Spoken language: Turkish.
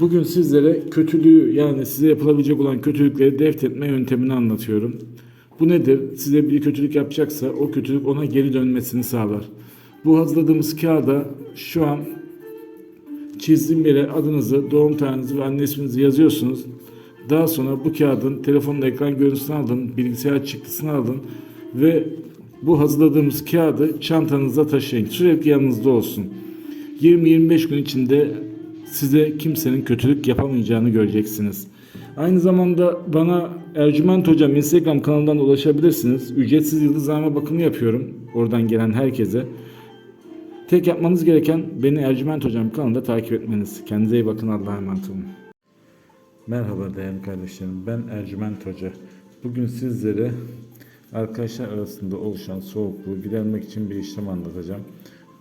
Bugün sizlere kötülüğü yani size yapılabilecek olan kötülükleri deft etme yöntemini anlatıyorum. Bu nedir? Size bir kötülük yapacaksa o kötülük ona geri dönmesini sağlar. Bu hazırladığımız kağıda şu an çizdiğim yere adınızı, doğum tarihinizi ve anne isminizi yazıyorsunuz. Daha sonra bu kağıdın telefonun ekran görüntüsünü alın, bilgisayar çıktısını alın ve bu hazırladığımız kağıdı çantanızda taşıyın. Sürekli yanınızda olsun. 20-25 gün içinde size kimsenin kötülük yapamayacağını göreceksiniz. Aynı zamanda bana Ercüment Hocam Instagram kanalından ulaşabilirsiniz. Ücretsiz yıldızlama bakımı yapıyorum. Oradan gelen herkese. Tek yapmanız gereken beni Ercüment Hocam kanalında takip etmeniz. Kendinize iyi bakın. Allah'a emanet olun. Merhaba değerli kardeşlerim. Ben Ercüment Hoca. Bugün sizlere arkadaşlar arasında oluşan soğukluğu gidermek için bir işlem anlatacağım.